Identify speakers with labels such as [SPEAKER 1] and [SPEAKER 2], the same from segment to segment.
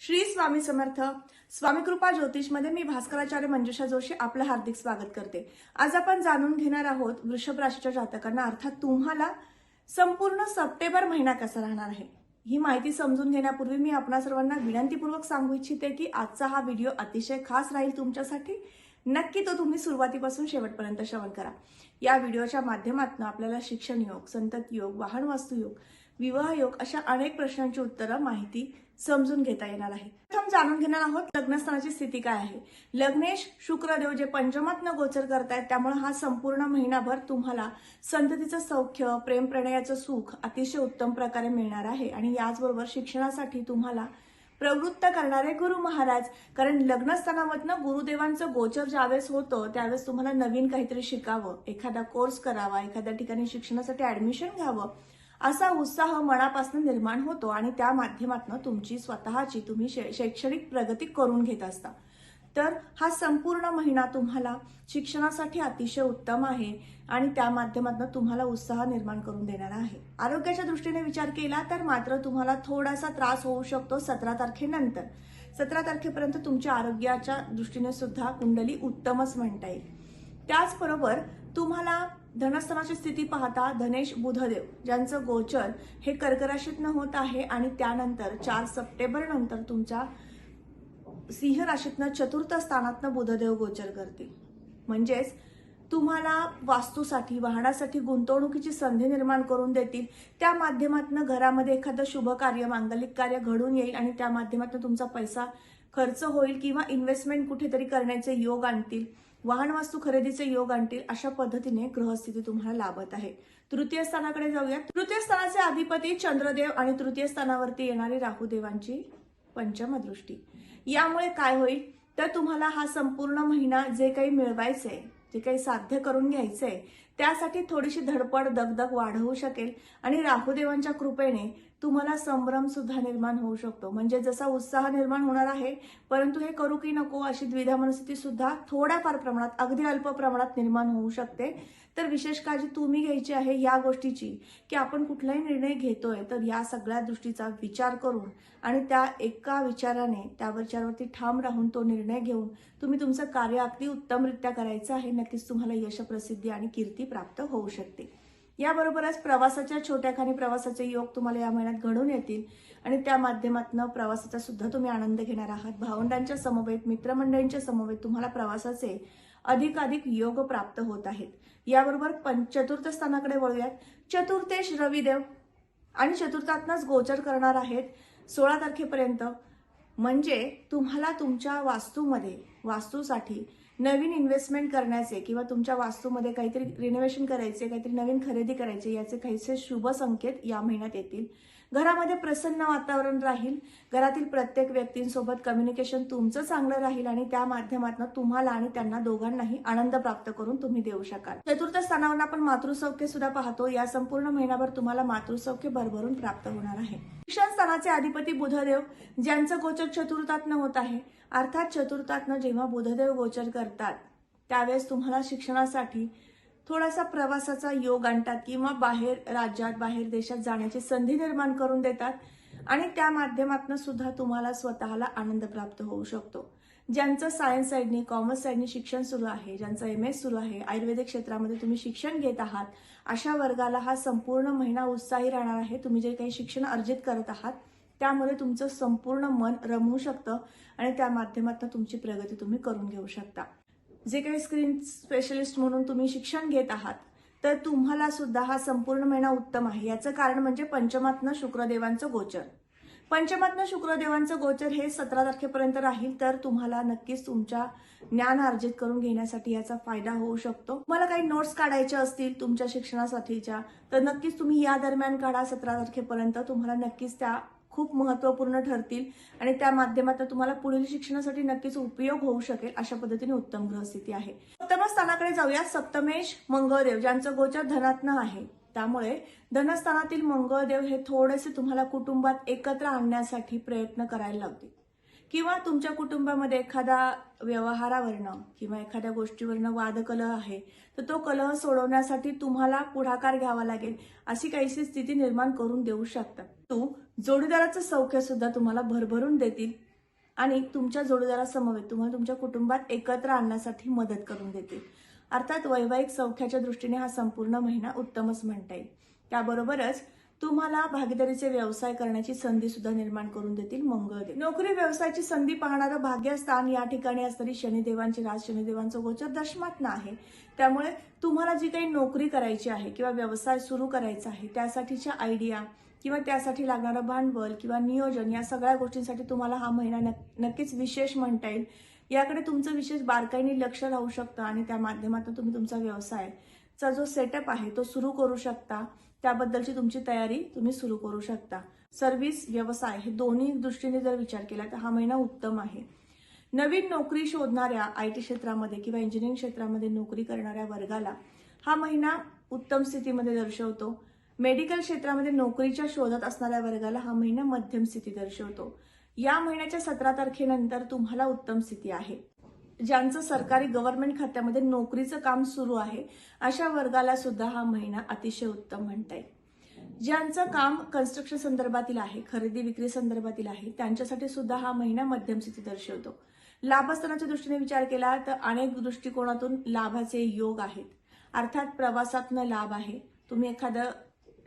[SPEAKER 1] श्री स्वामी समर्थ. स्वामी कृपा ज्योतिषमध्ये मी भास्कराचार्य मंजुषा जोशी आपलं हार्दिक स्वागत करते. आज आपण जाणून घेणार आहोत वृषभ राशीच्या जातकांना. अर्थात तुम्हाला संपूर्ण सप्टेंबर महिना कसा राहणार आहे? ही माहिती समजून घेण्यापूर्वी मी आपणा सर्वांना विनंतीपूर्वक सांगू इच्छिते की आजचा हा व्हिडिओ अतिशय खास राहील तुमच्यासाठी. नक्की तो तुम्ही सुरुवातीपासून शेवटपर्यंत श्रवण करा. या व्हिडिओच्या माध्यमातून आपल्याला शिक्षण योग संतत योग वाहन वास्तू योग विवाह योग अशा अनेक प्रश्नांची उत्तरं माहिती समजून घेता येणार आहे. प्रथम जाणून घेणार आहोत लग्नस्थानाची स्थिती काय आहे. लग्नेश शुक्रदेव जे पंचमातनं गोचर करतायत त्यामुळे हा संपूर्ण महिनाभर तुम्हाला संततीचं सौख्य प्रेम प्रणयाचं सुख अतिशय उत्तम प्रकारे मिळणार आहे. आणि याचबरोबर शिक्षणासाठी तुम्हाला प्रवृत्त करणारे गुरु महाराज कारण लग्नस्थानामधनं गुरुदेवांचं गोचर ज्यावेळेस होतं त्यावेळेस तुम्हाला नवीन काहीतरी शिकावं. एखादा कोर्स करावा एखाद्या ठिकाणी शिक्षणासाठी ऍडमिशन घ्यावं. असा उत्साह मनापासून निर्माण होतो आणि त्या माध्यमातून तुमची स्वतःची तुम्ही शै- शैक्षणिक प्रगती करून घेत असता. तर हा संपूर्ण महिना तुम्हाला शिक्षणासाठी अतिशय उत्तम आहे आणि त्या माध्यमातून तुम्हाला उत्साह निर्माण करून देणारा आहे. आरोग्याच्या दृष्टीने विचार केला तर मात्र तुम्हाला थोडासा त्रास होऊ शकतो सतरा तारखेनंतर. सतरा तारखेपर्यंत तुमच्या आरोग्याच्या दृष्टीने सुद्धा कुंडली उत्तमच म्हणता येईल. त्याचबरोबर तुम्हाला धनस्थानाची स्थिती पाहता धनेश बुधदेव ज्यांचं गोचर हे कर्क राशीतनं होत आहे आणि त्यानंतर चार सप्टेंबर नंतर तुमच्या सिंह राशीतनं चतुर्थ स्थानातनं बुधदेव गोचर करतील. म्हणजेच तुम्हाला वास्तूसाठी वाहनासाठी गुंतवणुकीची संधी निर्माण करून देतील. त्या माध्यमातून घरामध्ये एखादं शुभ कार्य मांगलिक कार्य घडून येईल आणि त्या माध्यमातून तुमचा पैसा खर्च होईल किंवा इन्व्हेस्टमेंट कुठेतरी करण्याचे योग आणतील. वाहन वास्तू खरेदीचे योग आणतील अशा पद्धतीने ग्रहस्थिती तुम्हाला लाभत आहे. तृतीय स्थानाकडे जाऊया तृतीय स्थानाचे अधिपती चंद्रदेव आणि तृतीय स्थानावरती येणारी राहुदेवांची पंचमदृष्टी. यामुळे काय होईल? तर तुम्हाला हा संपूर्ण महिना जे काही मिळवायचे जे काही साध्य करून घ्यायचंय त्यासाठी थोडीशी धडपड दगदग वाढवू शकेल. आणि राहुदेवांच्या कृपेने तुम्हाला संभ्रम सुद्धा निर्माण होऊ शकतो. म्हणजे जसा उत्साह निर्माण होणार आहे परंतु हे करू की नको अशी द्विधा मनस्थिती सुद्धा थोड्याफार प्रमाणात अगदी अल्प प्रमाणात निर्माण होऊ शकते. तर विशेष काळजी तुम्ही घ्यायची आहे या गोष्टीची की आपण कुठलाही निर्णय घेतोय तर या सगळ्या दृष्टीचा विचार करून आणि त्या एका विचाराने त्या विचारावरती ठाम राहून तो निर्णय घेऊन तुम्ही तुमचं कार्य अगदी उत्तमरित्या करायचं आहे नक्कीच तुम्हाला यशप्रसिद्धी आणि कीर्ती प्राप्त होऊ शकते. याबरोबरच प्रवासाच्या छोट्याखानी प्रवासाचे योग तुम्हाला या महिन्यात घडून येतील आणि त्या माध्यमातून प्रवासाचा सुद्धा तुम्ही आनंद घेणार आहात. भावंडांच्या समवेत मित्रमंडळींच्या समवेत तुम्हाला प्रवासाचे अधिकाधिक योग प्राप्त होत आहेत. याबरोबर पं चतुर्थ स्थानाकडे वळूयात. चतुर्थेश रविदेव आणि चतुर्थातनंच गोचर करणार आहेत सोळा तारखेपर्यंत. म्हणजे तुम्हाला तुमच्या वास्तूमध्ये वास्तूसाठी नवीन इन्व्हेस्टमेंट करण्याचे किंवा तुमच्या वास्तूमध्ये काहीतरी रिनोव्हेशन करायचे काहीतरी नवीन खरेदी करायचे याचे काहीसे शुभ संकेत या महिन्यात येतील. घरामध्ये प्रसन्न वातावरण राहील. घरातील प्रत्येक व्यक्तींसोबत कम्युनिकेशन तुमचं चांगलं राहील आणि त्या माध्यमातून तुम्हाला आणि त्यांना दोघांनाही आनंद प्राप्त करून तुम्ही देऊ शकाल. चतुर्थ स्थानावर आपण मातृसौख्य सुद्धा पाहतो. या संपूर्ण महिनाभर तुम्हाला मातृसौख्य भरभरून प्राप्त होणार आहे. शिक्षण स्थानाचे अधिपती बुधदेव ज्यांचं गोचर चतुर्थातनं होत आहे अर्थात चतुर्थातनं जेव्हा बुधदेव गोचर करतात त्यावेळेस तुम्हाला शिक्षणासाठी थोडासा प्रवासाचा योग आणतात किंवा बाहेर राज्यात बाहेर देशात जाण्याची संधी निर्माण करून देतात. आणि त्या माध्यमातून सुद्धा तुम्हाला स्वतःला आनंद प्राप्त होऊ शकतो. ज्यांचं सायन्स साईडनी कॉमर्स साईडनी शिक्षण सुरू आहे ज्यांचं एम एस सुरू आहे आयुर्वेदिक क्षेत्रामध्ये तुम्ही शिक्षण घेत आहात अशा वर्गाला हा संपूर्ण महिना उत्साही राहणार आहे. तुम्ही जे काही शिक्षण अर्जित करत आहात त्यामुळे तुमचं संपूर्ण मन रमवू शकतं आणि त्या माध्यमातून तुमची प्रगती तुम्ही करून घेऊ शकता. जे काही स्क्रीन स्पेशलिस्ट म्हणून तुम्ही शिक्षण घेत आहात तर तुम्हाला सुद्धा हा संपूर्ण महिना उत्तम आहे. याचं कारण म्हणजे पंचमातनं शुक्रदेवांचं गोचर. पंचमातनं शुक्रदेवांचं गोचर हे सतरा तारखेपर्यंत राहील तर तुम्हाला नक्कीच तुमच्या ज्ञान अर्जित करून घेण्यासाठी याचा फायदा होऊ शकतो. तुम्हाला काही नोट्स काढायच्या असतील तुमच्या शिक्षणासाठीच्या तर नक्कीच तुम्ही या दरम्यान काढा. सतरा तारखेपर्यंत तुम्हाला नक्कीच त्या खूप महत्त्वपूर्ण ठरतील आणि त्या माध्यमातून तुम्हाला पुढील शिक्षणासाठी नक्कीच उपयोग होऊ शकेल अशा पद्धतीने उत्तम ग्रहस्थिती आहे. सप्तम स्थानाकडे जाऊया सप्तमेश मंगळदेव ज्यांचं गोचर धनात्न आहे. त्यामुळे धनस्थानातील मंगळदेव हे थोडेसे तुम्हाला कुटुंबात एकत्र आणण्यासाठी प्रयत्न करायला लावतील. किंवा तुमच्या कुटुंबामध्ये एखादा व्यवहारावरनं किंवा एखाद्या गोष्टीवरनं वादकलह आहे तर तो कलह सोडवण्यासाठी तुम्हाला पुढाकार घ्यावा लागेल अशी काहीशी स्थिती निर्माण करून देऊ शकतात. तू जोडीदाराचं सौख्य सुद्धा तुम्हाला भरभरून देतील आणि तुमच्या जोडीदारासमवेत तुम्हाला तुमच्या कुटुंबात एकत्र आणण्यासाठी मदत करून देतील. अर्थात वैवाहिक सौख्याच्या दृष्टीने हा संपूर्ण महिना उत्तमच म्हणता येईल. त्याबरोबरच तुम्हाला भागीदारीचे व्यवसाय करण्याची संधी सुद्धा निर्माण करून देतील मंगळदेव नोकरी व्यवसायाची संधी पाहणारं भाग्यस्थान या ठिकाणी असणारी शनिदेवांची राज शनिदेवांचं गोचर दशमात्न आहे. त्यामुळे तुम्हाला जी काही नोकरी करायची आहे किंवा व्यवसाय सुरू करायचा आहे त्यासाठीच्या आयडिया किंवा त्यासाठी लागणारं भांडवल किंवा नियोजन या सगळ्या गोष्टींसाठी तुम्हाला हा महिना नक्कीच विशेष म्हणता येईल. याकडे तुमचं विशेष बारकाईने लक्ष राहू शकतं आणि त्या माध्यमातून तुम्ही तुमचा व्यवसायचा जो सेटअप आहे तो सुरू करू शकता. त्याबद्दलची तुमची तयारी तुम्ही सुरू करू शकता. सर्व्हिस व्यवसाय हे दोन्ही दृष्टीने जर विचार केला तर हा महिना उत्तम आहे. नवीन नोकरी शोधणाऱ्या आय टी क्षेत्रामध्ये किंवा इंजिनिअरिंग क्षेत्रामध्ये नोकरी करणाऱ्या वर्गाला हा महिना उत्तम स्थितीमध्ये दर्शवतो. मेडिकल क्षेत्रामध्ये नोकरीच्या शोधात असणाऱ्या वर्गाला हा महिना मध्यम स्थिती दर्शवतो. या महिन्याच्या सतरा तारखेनंतर तुम्हाला उत्तम स्थिती आहे. ज्यांचं सरकारी गव्हर्नमेंट खात्यामध्ये नोकरीचं काम सुरू आहे अशा वर्गाला सुद्धा हा महिना अतिशय उत्तम म्हणता येईल ज्यांचं काम कन्स्ट्रक्शन संदर्भातील आहे खरेदी विक्री संदर्भातील आहे त्यांच्यासाठी सुद्धा हा महिना मध्यम स्थिती दर्शवतो. लाभस्थानाच्या दृष्टीने विचार केला तर अनेक दृष्टिकोनातून लाभाचे योग आहेत. अर्थात प्रवासातनं लाभ आहे. तुम्ही एखादं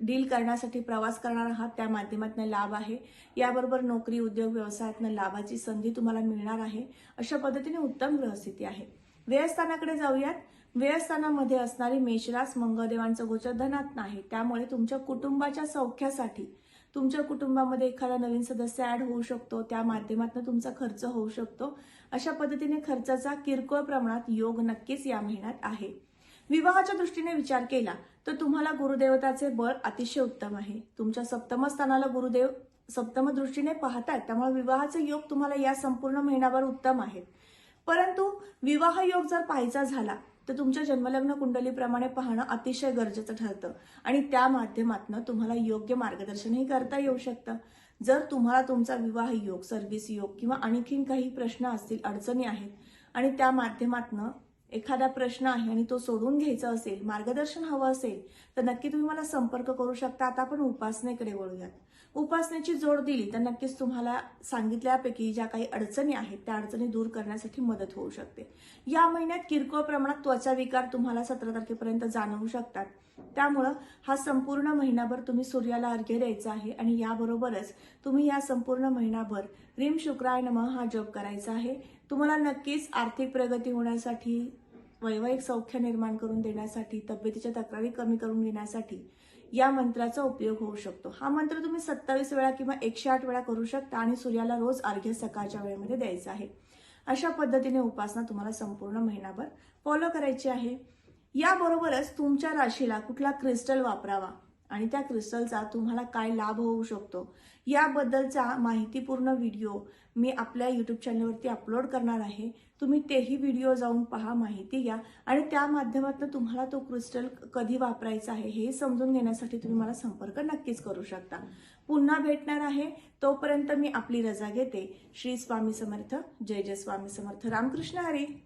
[SPEAKER 1] डील करण्यासाठी प्रवास करणार आहात त्या माध्यमातून लाभ आहे. याबरोबर नोकरी उद्योग व्यवसायातनं लाभाची संधी तुम्हाला मिळणार आहे. अशा पद्धतीने उत्तम ग्रहस्थिती आहे. व्ययस्थानाकडे जाऊयात. व्ययस्थानामध्ये असणारी मेषरास मंगळदेवांचं गोचर धनात नाही. त्यामुळे तुमच्या कुटुंबाच्या सौख्यासाठी तुमच्या कुटुंबामध्ये एखादा नवीन सदस्य ऍड होऊ शकतो त्या माध्यमातून तुमचा खर्च होऊ शकतो. अशा पद्धतीने खर्चाचा किरकोळ प्रमाणात योग नक्कीच या महिन्यात आहे. विवाहाच्या दृष्टीने विचार केला तर तुम्हाला गुरुदेवताचे बळ अतिशय उत्तम आहे. तुमच्या सप्तम स्थानाला गुरुदेव सप्तम दृष्टीने पाहतात त्यामुळे विवाहाचे योग तुम्हाला या संपूर्ण महिनाभर उत्तम आहेत. परंतु विवाह योग जर पाहायचा झाला तर तुमच्या जन्मलग्न कुंडलीप्रमाणे पाहणं अतिशय गरजेचं ठरतं आणि त्या माध्यमातून तुम्हाला योग्य मार्गदर्शनही करता येऊ शकतं. जर तुम्हाला तुमचा विवाह योग सर्व्हिस योग किंवा आणखीन काही प्रश्न असतील अडचणी आहेत आणि त्या माध्यमातनं एखादा प्रश्न आहे आणि तो सोडून घ्यायचा असेल मार्गदर्शन हवं असेल तर नक्की तुम्ही मला संपर्क करू शकता. आता आपण उपासनेकडे वळूयात. उपासनेची जोड दिली तर नक्कीच तुम्हाला सांगितल्यापैकी ज्या काही अडचणी आहेत त्या अडचणी दूर करण्यासाठी मदत होऊ शकते. या महिन्यात किरकोळ प्रमाणात त्वचा विकार तुम्हाला सतरा तारखेपर्यंत जाणवू शकतात. त्यामुळं हा संपूर्ण महिनाभर तुम्ही सूर्याला अर्घ्य द्यायचा आहे आणि याबरोबरच तुम्ही या संपूर्ण महिनाभर रिम शुक्राय नमः हा जप करायचा आहे. तुम्हाला नक्कीच आर्थिक प्रगती होण्यासाठी वैवाहिक सौख्य निर्माण करून देण्यासाठी तब्येतीच्या तक्रारी कमी करून घेण्यासाठी या मंत्राचा उपयोग होऊ शकतो. हा मंत्र तुम्ही सत्तावीस वेळा किंवा एकशे आठ वेळा करू शकता आणि सूर्याला रोज अर्घ्य सकाळच्या वेळेमध्ये द्यायचं आहे. अशा पद्धतीने उपासना तुम्हाला संपूर्ण महिनाभर फॉलो करायची आहे. याबरोबरच तुमच्या राशीला कुठला क्रिस्टल वापरावा आणि त्या क्रिस्टलचा तुम्हाला काय लाभ होऊ शकतो? याबद्दलचा माहितीपूर्ण व्हिडिओ मी आपल्या यूट्यूब चॅनलवरती अपलोड करणार आहे. तुम्ही तेही व्हिडिओ जाऊन पहा माहिती घ्या. आणि त्या माध्यमातून तुम्हाला तो क्रिस्टल कधी वापरायचा आहे हे समजून घेण्यासाठी तुम्ही मला संपर्क नक्कीच करू शकता. पुन्हा भेटणार आहे. तोपर्यंत मी आपली रजा घेते. श्री स्वामी समर्थ. जय जय स्वामी समर्थ. रामकृष्ण हरी.